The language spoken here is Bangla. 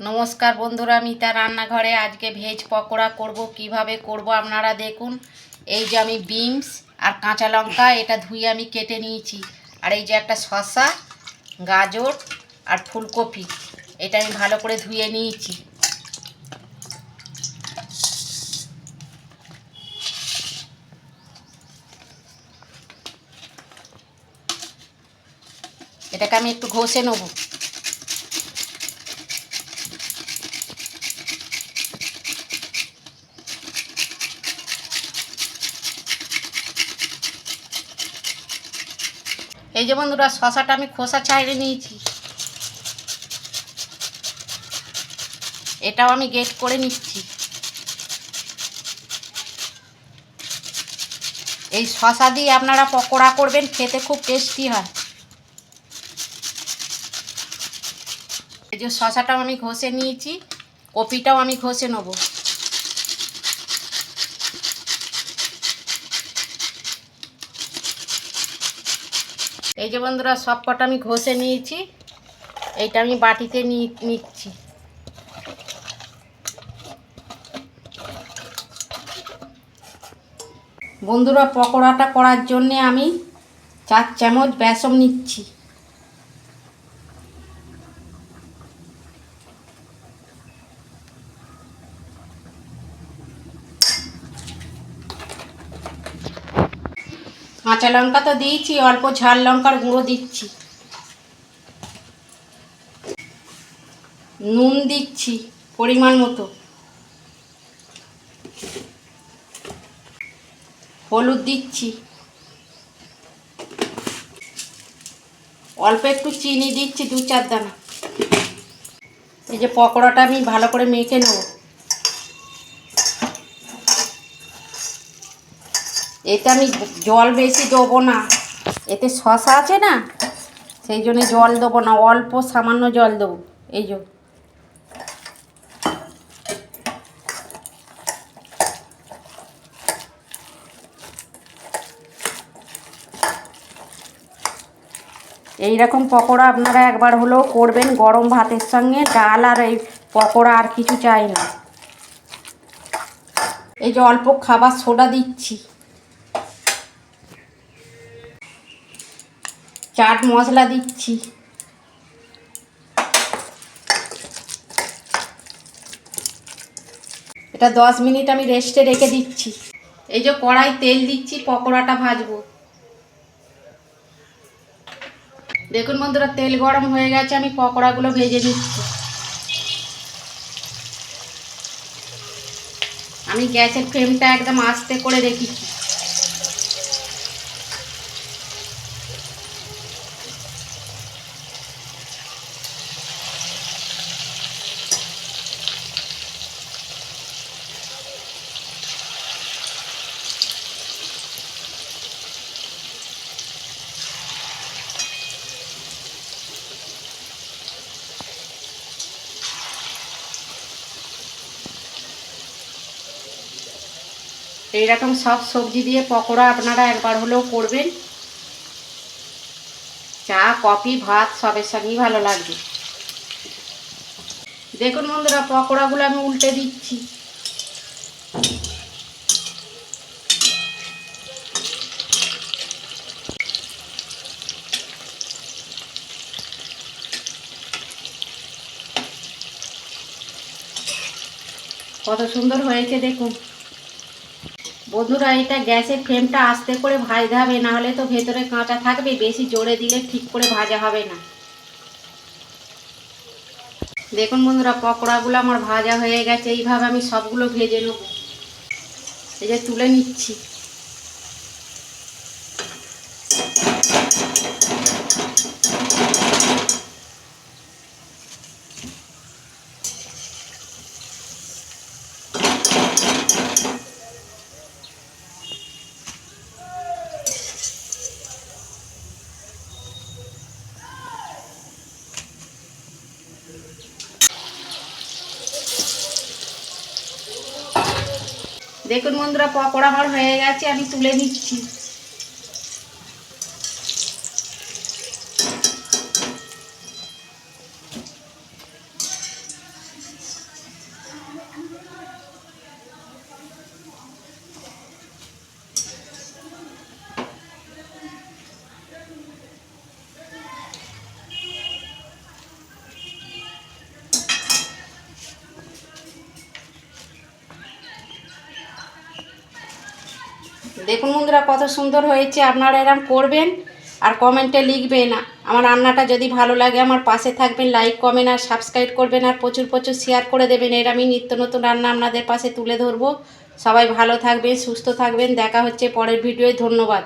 নমস্কার বন্ধুরা মিতা রান্নাঘরে আজকে ভেজ পকোড়া করব, কীভাবে করব আপনারা দেখুন। এই যে আমি বিনস আর কাঁচা লঙ্কা, এটা ধুয়ে আমি কেটে নিয়েছি। আর এই যে একটা শসা, গাজর আর ফুলকপি, এটা আমি ভালো করে ধুয়ে নিয়েছি। এটাকে আমি একটু ঘষে নেব। এই যে বন্ধুরা, শশাটা আমি খোসা ছাইড়ে নিয়েছি। এটাও আমি গেট করে নিচ্ছি। এই শশা দিয়ে আপনারা পকোড়া করবেন, খেতে খুব টেস্টি হয়। এই যে শশাটাও আমি ঘষে নিয়েছি, কপিটাও আমি ঘষে নেব। এই যে বন্ধুরা সব কটা আমি ঘষে নিয়েছি। এইটা আমি বাটিতে নিচ্ছি। বন্ধুরা, পকোড়াটা করার জন্যে আমি চার চামচ বেসন নিচ্ছি। কাঁচা লঙ্কা তো দিয়েছি, অল্প ঝাল লঙ্কার গুঁড়ো দিচ্ছি। নুন দিচ্ছি পরিমাণ মতো। হলুদ দিচ্ছি। অল্প একটু চিনি দিচ্ছি দু চার দানা। এই যে পকোড়াটা আমি ভালো করে মেখে নেব। এতে আমি জল বেশি দেবো না। এতে শশা আছে না? সেই জন্য জল দেবো না, অল্প সামান্য জল দেবো। এই যে। এই রকম পকোড়া আপনারা একবার হলেও করবেন গরম ভাতের সঙ্গে। ডাল আর এই পকোড়া আর কিছু চাই না। এই যে অল্প খাবার সোডা দিচ্ছি। চাট মশলা দিচ্ছি। এটা দশ মিনিট আমি রেস্টে রেখে দিচ্ছি। এই যে কড়াই তেল দিচ্ছি, পকোড়াটা ভাজবো। দেখুন বন্ধুরা, তেল গরম হয়ে গেছে, আমি পকোড়াগুলো ভেজে নিচ্ছি। আমি গ্যাসের ফ্লেমটা একদম আস্তে করে রেখেছি। এইরকম সব সবজি দিয়ে পকোড়া আপনারা একবার হলেও করবেন। চা, কফি, ভাত সবের সঙ্গেই ভালো লাগবে। দেখুন বন্ধুরা, পকোড়াগুলো আমি উল্টে দিচ্ছি। কত সুন্দর হয়েছে দেখুন। বন্ধুরা, এটা গ্যাসের ফ্লেমটা আস্তে করে ভাজতে হবে নাহলে তো ভেতরে কাঁচা থাকবে, বেশি জোরে দিলে ঠিক করে ভাজা হবে না। দেখুন বন্ধুরা, পকোড়াগুলো আমার ভাজা হয়ে গেছে, এইভাবে আমি সবগুলো ভেজে নেব। এই যে তুলে নিচ্ছি। দেখুন বন্ধুরা পকোড়া আমার হয়ে গেছে আমি তুলে নিচ্ছি। দেখুন বন্ধুরা, কত সুন্দর হয়েছে। আপনারা এরম করবেন আর কমেন্টে লিখবেন। আমার রান্নাটা যদি ভালো লাগে, আমার পাশে থাকবেন লাইক কমেন্ট আর সাবস্ক্রাইব করবেন আর প্রচুর প্রচুর শেয়ার করে দেবেন। এর আমি নিত্য নতুন রান্না আপনাদের পাশে তুলে ধরবো। সবাই ভালো থাকবেন, সুস্থ থাকবেন। দেখা হচ্ছে পরের ভিডিওয় ধন্যবাদ।